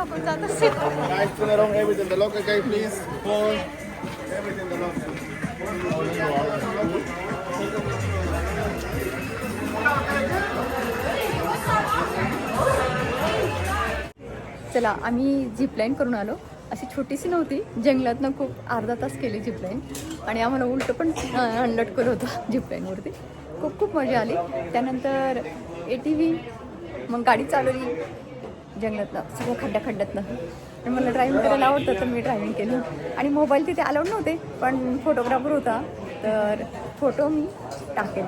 आपण जात. चला आम्ही झिपलाईन करून आलो. अशी छोटीशी नव्हती. जंगलातनं खूप अर्धा तास केली झिपलाईन आणि आम्हाला उलटं पण अं, लटकलं होतं झिपलाईनवरती खूप खूप मजा आली. त्यानंतर ए टी व्ही मग गाडी चालवली. जंगलातलं सगळं खड्ड्या खड्ड्यातलं आणि मला ड्रायव्हिंग करायला आवडतं तर मी ड्रायव्हिंग केलं. आणि मोबाईल तिथे अलाउड नव्हते पण फोटोग्राफर होता तर फोटो मी टाकेन.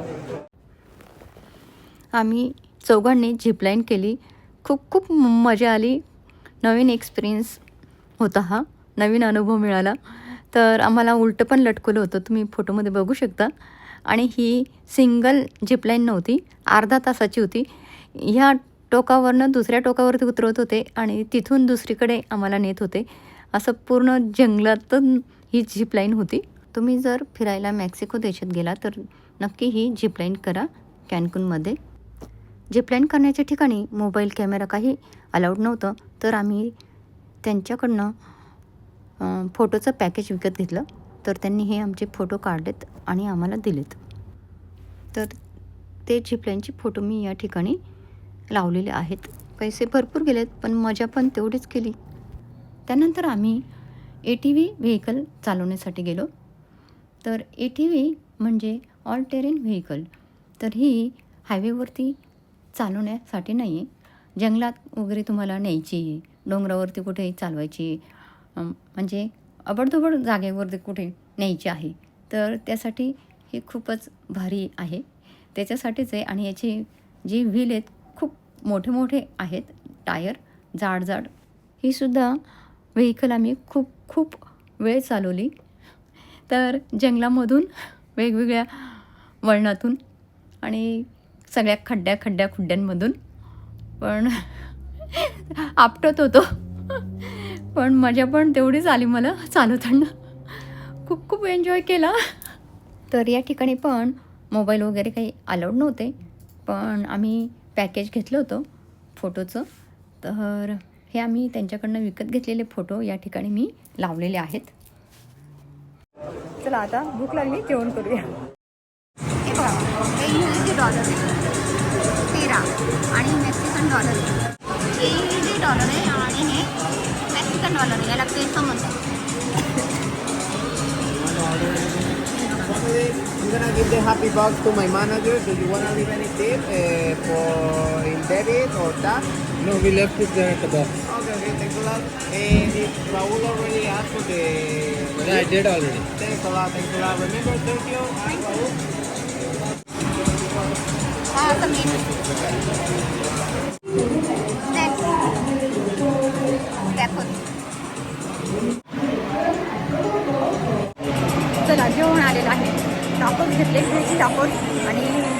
आम्ही चौघांनी झिपलाईन केली. खूप खूप मजा आली. नवीन एक्सपिरियन्स होता हा. नवीन अनुभव मिळाला. तर आम्हाला उलटं पण लटकवलं होतं. तुम्ही फोटोमध्ये बघू शकता. आणि ही सिंगल झिपलाईन नव्हती. अर्धा तासाची होती. ह्या टोकावरनं दुसऱ्या टोकावरती उतरवत होते आणि तिथून दुसरीकडे आम्हाला नेत होते. असं पूर्ण जंगलातून ही झिपलाईन होती. तुम्ही जर फिरायला मेक्सिको देशात गेला तर नक्की ही झिपलाईन करा कॅनकूनमध्ये. झिपलाईन करण्याच्या ठिकाणी मोबाईल कॅमेरा काही अलाउड नव्हतं तर आम्ही त्यांच्याकडनं फोटोचं पॅकेज विकत घेतलं. तर त्यांनी हे आमचे फोटो काढलेत आणि आम्हाला दिलेत. तर ते झिपलाईनचे फोटो मी या ठिकाणी लावलेले आहेत. पैसे भरपूर गेलेत पण मजा पण तेवढीच केली. त्यानंतर आम्ही ए टी व्ही व्हेकल चालवण्यासाठी गेलो. तर ए टी व्ही म्हणजे ऑल टेरेन व्हेकल तर ही हायवेवरती चालवण्यासाठी नाही आहे जंगलात वगैरे तुम्हाला न्यायची आहे डोंगरावरती कुठे चालवायची म्हणजे अबडधोबड जागेवरती कुठे न्यायची आहे. तर त्यासाठी हे खूपच भारी आहे. त्याच्यासाठीच आहे आणि याचे जे व्हील आहेत मोठे मोठे आहेत. टायर जाड जाड ही सुद्धा व्हेकल आम्ही खूप खूप वेळ चालवली. तर जंगलामधून वेगवेगळ्या वळणातून आणि सगळ्या खड्ड्या खड्ड्या खुड्ड्यांमधून. पण आपटत होतो. पण मजा पण तेवढीच आली मला चालवताना. खूप खूप एन्जॉय केला. तर या ठिकाणी पण मोबाईल वगैरे काही अलाउड नव्हते. पण आम्ही पॅकेज घेतलं होतं फोटोचं. तर हे आम्ही त्यांच्याकडनं विकत घेतलेले फोटो या ठिकाणी मी लावलेले आहेत. चला आता भूक लागली जेवण करूया. डॉलर आहे. तेरा आणि मेक्सिकन डॉलर हे डॉलर आहे आणि हे मेक्सिकन डॉलर आहे. याला पेसो म्हणतात. gonna give the happy box to my manager. Do you wanna leave any tip uh, for in debit or that? No, we left it there at the box. Okay, okay, thanks a lot. And if Raul already asked for the Yeah, I did already. Thanks a lot, thanks a lot. Remember, thank you. Ask Raul. हा आता menu चला जेवण आलेलं आहे tacos घेतले veg tacos आणि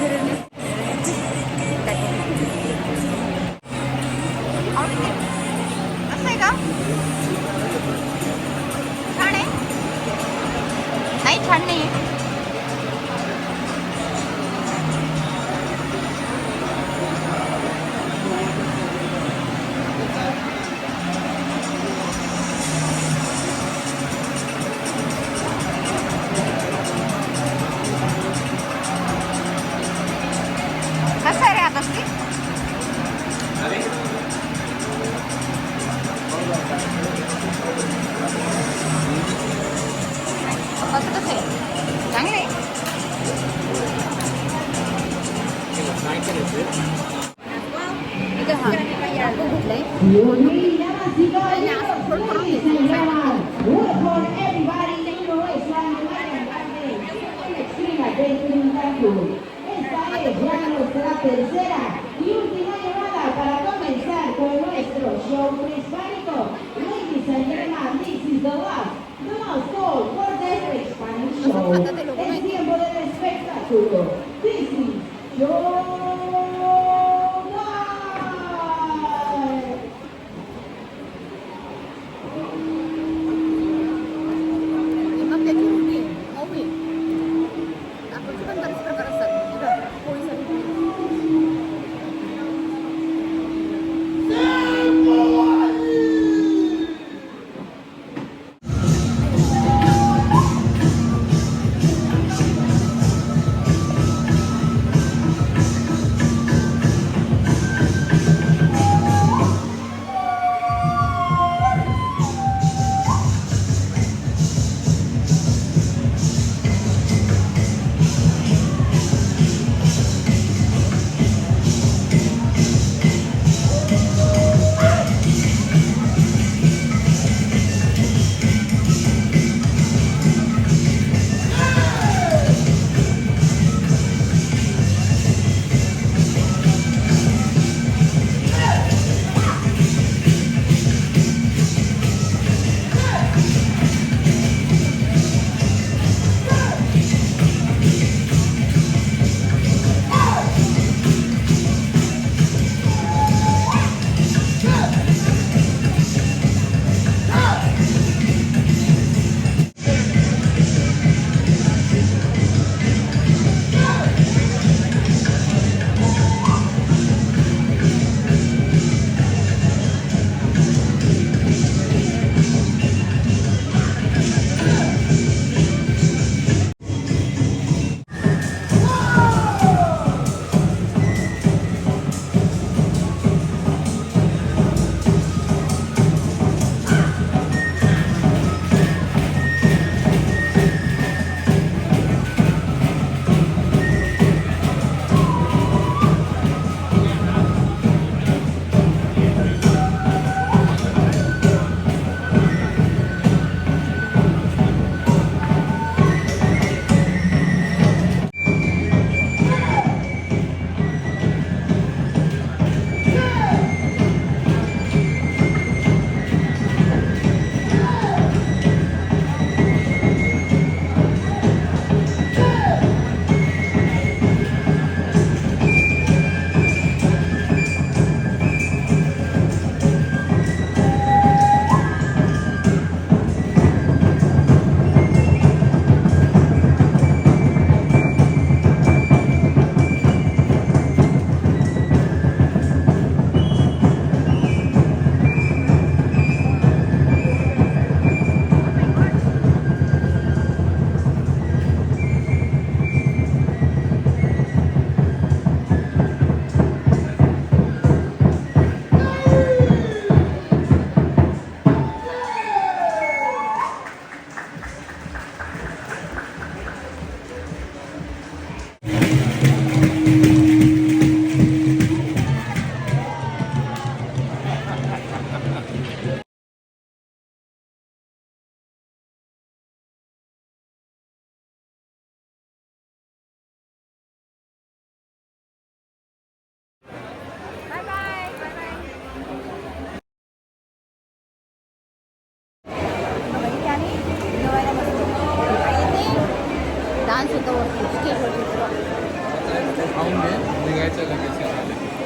खाऊन घे. निघायचं लगेच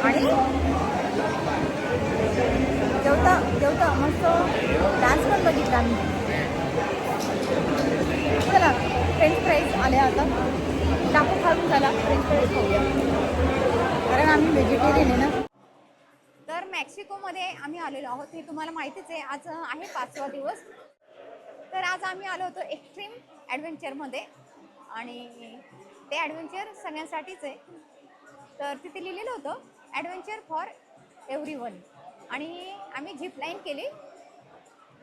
आणि? जेवता जेवता मस्त डान्स पण बघितला मी. चला फ्रेंच फ्राईज आले आता. टाकू खाऊन झाला फ्रेंच फ्राईज खाऊया. कारण आम्ही व्हेजिटेरियन आहे ना. तर मेक्सिकोमध्ये आम्ही आलेलो आहोत. हे तुम्हाला माहितीच आहे आज आहे पाचवा दिवस. तर आज आम्ही आलो होतो एक्स्ट्रीम ॲडव्हेंचरमध्ये आणि ते ॲडव्हेंचर सगळ्यांसाठीच आहे. तर तिथे लिहिलेलं होतं ॲडव्हेंचर फॉर एव्हरी वन आणि आम्ही झिप लाईन केली.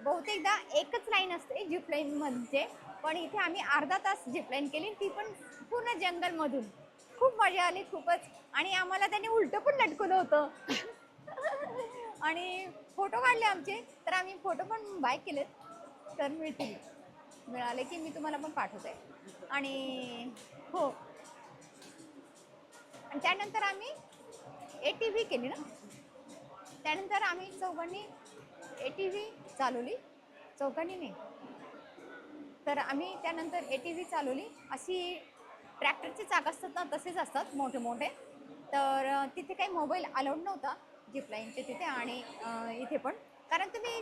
बहुतेकदा एकच लाईन असते झिप लाईन म्हणजे पण इथे आम्ही अर्धा तास झिप लाईन केली. ती पण पूर्ण जंगलमधून. खूप मजा आली खूपच. आणि आम्हाला त्यांनी उलटं पण लटकवलं होतं. आणि फोटो काढले आमचे. तर आम्ही फोटो पण बाय केलेत. तर मिळतील. मिळाले की मी तुम्हाला पण पाठवते. आणि हो आणि त्यानंतर आम्ही ए टी व्ही केली ना? त्यानंतर आम्ही चौघांनी ए टी व्ही चालवली. चौघांनी नाही तर आम्ही त्यानंतर ए टी व्ही चालवली. अशी ट्रॅक्टरचे चाक असतात ना तसेच असतात मोठे मोठे. तर तिथे काही मोबाईल अलाउड नव्हता जिपलाईनचे तिथे आणि इथे पण. कारण तुम्ही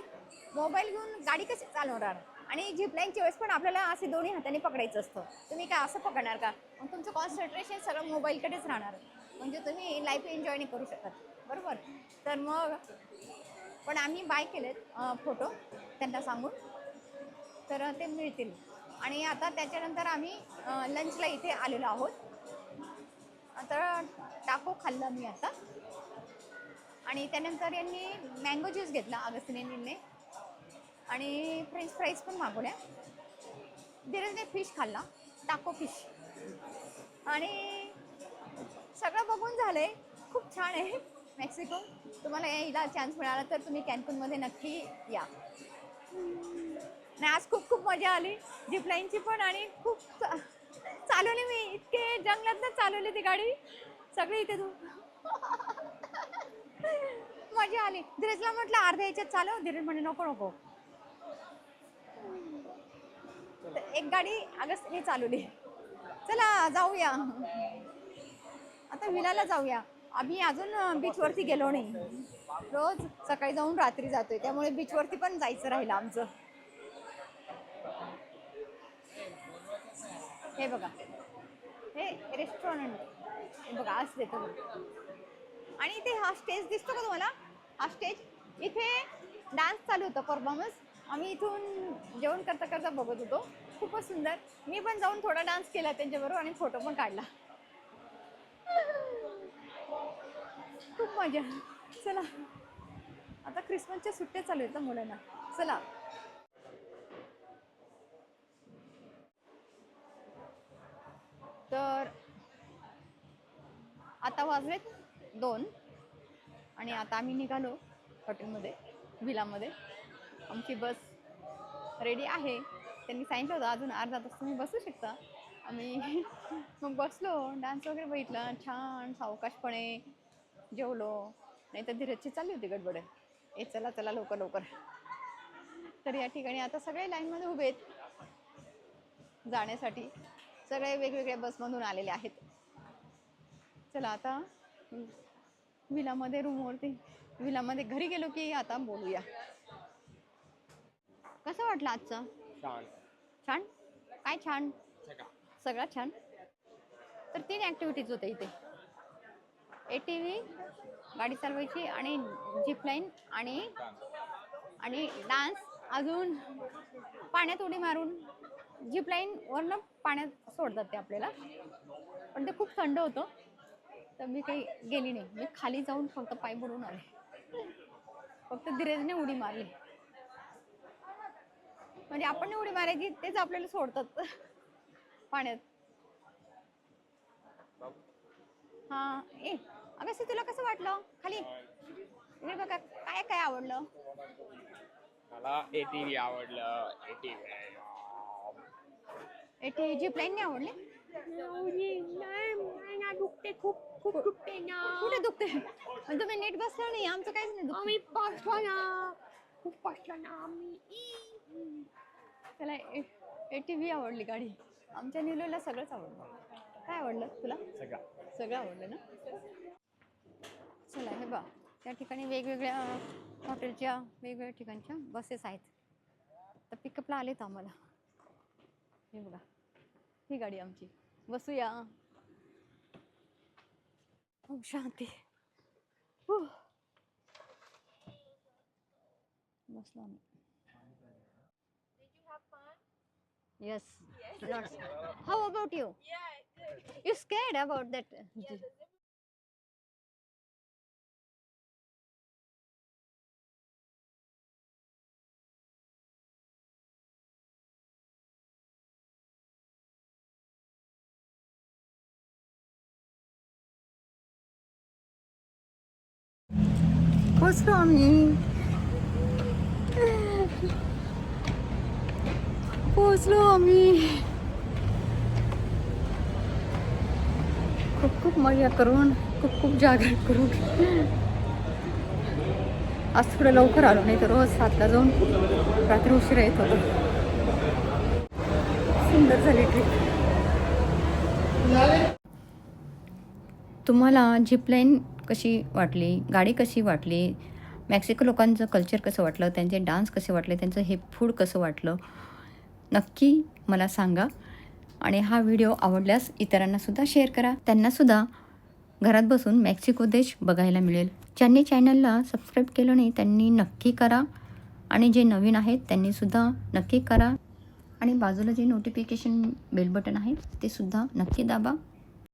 मोबाईल घेऊन गाडी कशी चालवणार? आणि झिपलाईनच्या वेळेस पण आपल्याला असे दोन्ही हाताने पकडायचं असतं. तुम्ही काय असं पकडणार का? मग तुमचं कॉन्सन्ट्रेशन सगळं मोबाईलकडेच राहणार. म्हणजे तुम्ही लाईफ एन्जॉय नाही करू शकत. बरोबर? तर मग पण आम्ही बाय केलेत फोटो त्यांना सांगून. तर ते मिळतील. आणि आता त्याच्यानंतर आम्ही लंचला इथे आलेलो आहोत. आता टाको खाल्लं मी आता. आणि त्यानंतर यांनी मँगो ज्यूस घेतला अगस्तिनीने आणि फ्रेंच फ्राईज पण मागवल्या. धीरजने फिश खाल्ला टाको फिश आणि सगळं बघून झालंय खूप छान आहे मेक्सिको तुम्हाला यायला चान्स मिळाला तर तुम्ही कॅन्कूनमध्ये नक्की या. नाही आज खूप खूप मजा आली जिपलाईनची पण आणि खूप चा- चालवली मी. इतके जंगलातनं चालवली ती गाडी. सगळी इथे तू मजा आली. धीरजला म्हटलं अर्ध्या याच्यात चालव. धीरज म्हणे नको नको. तर एक गाडी अगस्त हे चालवली चला जाऊया. आता विलाला जाऊया. आम्ही अजून बीचवरती गेलो नाही. रोज सकाळी जाऊन रात्री जातोय. त्यामुळे बीचवरती पण जायचं राहिलं आमचं. हे बघा. हे रेस्टॉरंट बघा असते तर. आणि इथे हा स्टेज दिसतो का तुम्हाला? हा स्टेज इथे डान्स चालू होता परफॉर्मन्स आम्ही इथून जेवण करता करता बघत होतो. खूपच सुंदर. मी पण जाऊन थोडा डान्स केला त्यांच्याबरोबर आणि फोटो पण काढला. खूप मजा. चला. आता ख्रिसमसच्या सुट्ट्या चालू आहेत ना मुलांना. चला. तर आता वाजलेत दोन. आणि आता आम्ही निघालो हॉटेलमध्ये विलामध्ये. आमची बस रेडी आहे. त्यांनी सांगितलं होतं अजून अर्धा तास तुम्ही बसू शकता. आम्ही मग बसलो डान्स वगैरे बघितला छान सावकाशपणे जेवलो. नाही तर धीरजची चालली होती गडबड. ए चला चला लवकर लवकर. तर या ठिकाणी आता सगळे लाईनमध्ये उभे आहेत. जाण्यासाठी सगळे वेगवेगळ्या बसमधून आलेले आहेत. चला आता विलामध्ये रूमवरती विलामध्ये घरी गेलो की आता बोलूया. कसं वाटलं आजचं? छान. छान? काय छान? सगळं. छान? तर तीन ॲक्टिव्हिटीज होत्या इथे. ए टी व्ही गाडी चालवायची आणि जिप लाईन आणि आणि डान्स अजून पाण्यात उडी मारून जिप लाईनवरनं पाण्यात सोडतात ते आपल्याला. पण ते खूप थंड होतं. तर मी काही गेली नाही. मी खाली जाऊन फक्त पाय बुडवून आले. फक्त धीरजने उडी मारली. म्हणजे आपण नाही उडी मारायची तेच आपल्याला सोडतात. पाण्यात. हा ए अगं सी तुला कसं वाटलं? खाली. इकडे बघा काय काय आवडलं? मला ए टी व्ही आवडलं. ए टी एटी जी प्लेन नाही आवडले? दुखते खूप खूप दुखते ना. कुठे दुखते? पण तुम्ही नीट बसला नाही आमचं काहीच नाही. आम्ही बसलो ना. खूप बसलो ना आम्ही. त्याला एटी व्ही आवडली गाडी. आमच्या निलोला सगळंच आवडलं. काय आवडलं तुला? सगळा. सगळं आवडलं ना? चला हे बा त्या ठिकाणी वेगवेगळ्या हॉटेलच्या वेगवेगळ्या ठिकाणच्या बसेस आहेत. तर पिकअपला आलेत आम्हाला. हे बघा. ही गाडी आमची. बसूया. हो शांती. Whew. बसलो आम्ही. Yes. yes. How about you? Yeah. You scared about that? Yeah, What's wrong? पोचलो आम्ही खूप खूप मजा करून खूप खूप जागा करून आज थोडं लवकर आलो नाही तर रोज सातला जाऊन रात्री उशिरा येत होतो सुंदर झाली ट्रिप तुम्हाला झिपलाईन कशी वाटली गाडी कशी वाटली मॅक्सिको लोकांचं कल्चर कसं वाटलं त्यांचे डान्स कसे वाटले त्यांचं हे फूड कसं वाटलं नक्की मला सांगा. आणि हा व्हिडिओ आवडल्यास इतरांनासुद्धा शेअर करा. त्यांनासुद्धा घरात बसून मेक्सिको देश बघायला मिळेल. ज्यांनी चॅनलला सबस्क्राईब केलं नाही त्यांनी नक्की करा. आणि जे नवीन आहेत त्यांनीसुद्धा नक्की करा. आणि बाजूला जे नोटिफिकेशन बेल बटन आहे ते सुद्धा नक्की दाबा.